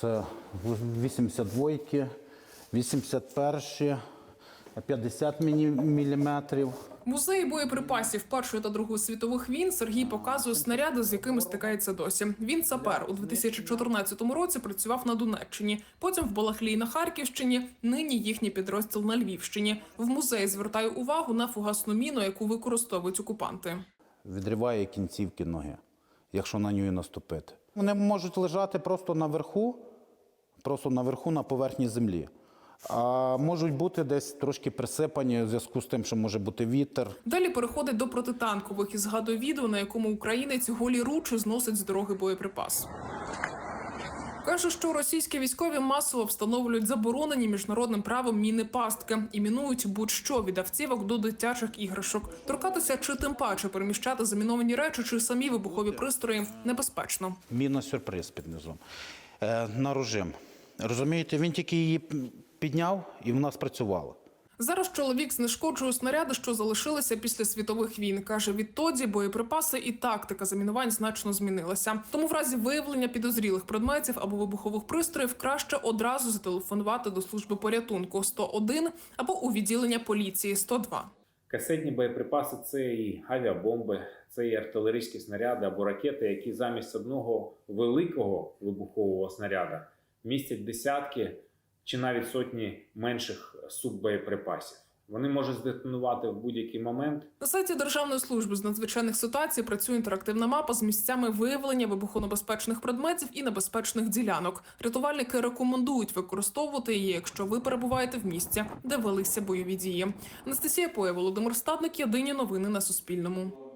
Це 82-ки, 81-ті, 50 міліметрів. Музеї боєприпасів Першої та Другої світових війн Сергій показує снаряди, з якими стикається досі. Він сапер у 2014 році працював на Донеччині, потім в Балаклії на Харківщині. Нині їхній підрозділ на Львівщині. В музеї звертає увагу на фугасну міну, яку використовують окупанти. Відриває кінцівки ноги, якщо на нього наступити. Вони можуть лежати просто наверху, просто наверху на поверхні землі. А можуть бути десь трошки присипані в зв'язку з тим, що може бути вітер. Далі переходить до протитанкових і згадує відео, на якому українець голі ручі зносить з дороги боєприпас. Каже, що російські військові масово встановлюють заборонені міжнародним правом міни пастки і мінують будь-що від автівок до дитячих іграшок. Торкатися чи тим паче переміщати заміновані речі чи самі вибухові пристрої небезпечно. Міна сюрприз під низом. Е, на режим. Розумієте, він тільки її підняв і вона спрацювала. Зараз чоловік знешкоджує снаряди, що залишилися після світових війн. каже, відтоді боєприпаси і тактика замінувань значно змінилася. Тому в разі виявлення підозрілих предметів або вибухових пристроїв краще одразу зателефонувати до служби порятунку 101 або у відділення поліції 102. Касетні боєприпаси це і авіабомби, це і артилерійські снаряди або ракети, які замість одного великого вибухового снаряда містять десятки чи навіть сотні менших суббоєприпасів. Вони можуть здетонувати в будь-який момент На сайті Державної служби з надзвичайних ситуацій працює інтерактивна мапа з місцями виявлення вибухонебезпечних предметів і небезпечних ділянок. Рятувальники рекомендують використовувати її, якщо ви перебуваєте в місці, де велися бойові дії. Анастасія Поє, Володимир Стадник. Єдині новини на Суспільному.